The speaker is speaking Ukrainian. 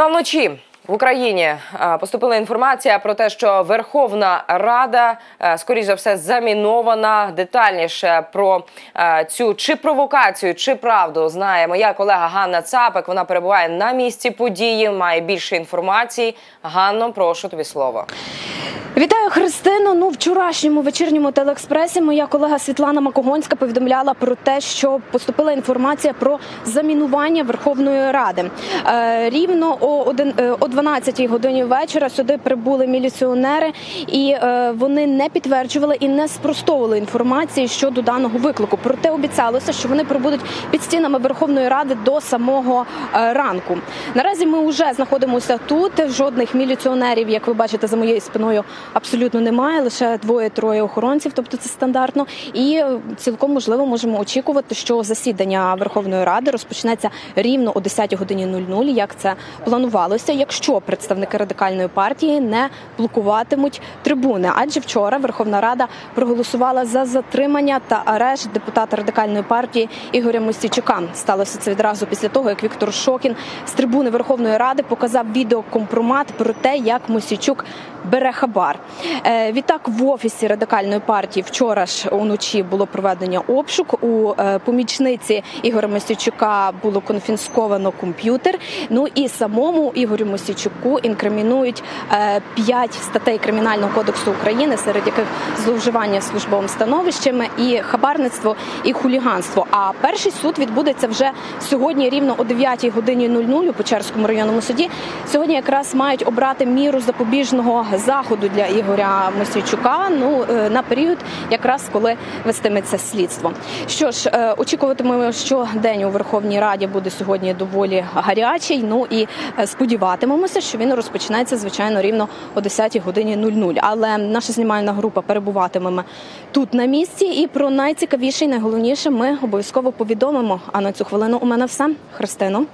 Ну а вночі в Україні е, поступила інформація про те, що Верховна Рада, е, скоріш за все, замінована. Детальніше про е, цю чи провокацію, чи правду знає моя колега Ганна Цапик. Вона перебуває на місці події, має більше інформації. Ганно, прошу тобі слово. Вітаю Христину. Ну, вчорашньому вечірньому телеекспресі моя колега Світлана Макогонська повідомляла про те, що поступила інформація про замінування Верховної Ради. Е, рівно о, один, е, о 12 годині вечора сюди прибули міліціонери, і е, вони не підтверджували і не спростовували інформації щодо даного виклику. Проте обіцялося, що вони прибудуть під стінами Верховної Ради до самого ранку. Наразі ми вже знаходимося тут. Жодних міліціонерів, як ви бачите, за моєю спиною абсолютно немає. Лише двоє-троє охоронців, тобто це стандартно. І е, цілком можливо можемо очікувати, що засідання Верховної Ради розпочнеться рівно о 10 годині 00, як це планувалося, якщо представники радикальної партії не блокуватимуть трибуни. Адже вчора Верховна Рада проголосувала за затримання та арешт депутата радикальної партії Ігоря Мосійчука. Сталося це відразу після того, як Віктор Шокін з трибуни Верховної Ради показав відеокомпромат про те, як Мосійчук бере хабар. Е, Відтак в офісі радикальної партії вчора ж уночі було проведення обшук. У е, помічниці Ігоря Мосійчука було конфісковано комп'ютер. Ну і самому Ігорю Мосійчуку інкримінують е, п'ять статей кримінального кодексу України, серед яких зловживання службовим становищем і хабарництво і хуліганство. А перший суд відбудеться вже сьогодні, рівно о 9 годині 00 у Печерському районному суді. Сьогодні якраз мають обрати міру запобіжного заходу для Ігоря Мосійчука. Ну е, на період, якраз коли вестиметься слідство. Що ж, е, очікуватимемо, що день у Верховній Раді буде сьогодні доволі гарячий. Ну і е, сподіватимемося, що він розпочнеться звичайно рівно о 10 годині 00. Але наша знімальна група перебуватиме тут на місці. І про найцікавіше і найголовніше ми обов'язково повідомимо. А на цю хвилину у мене все Христино.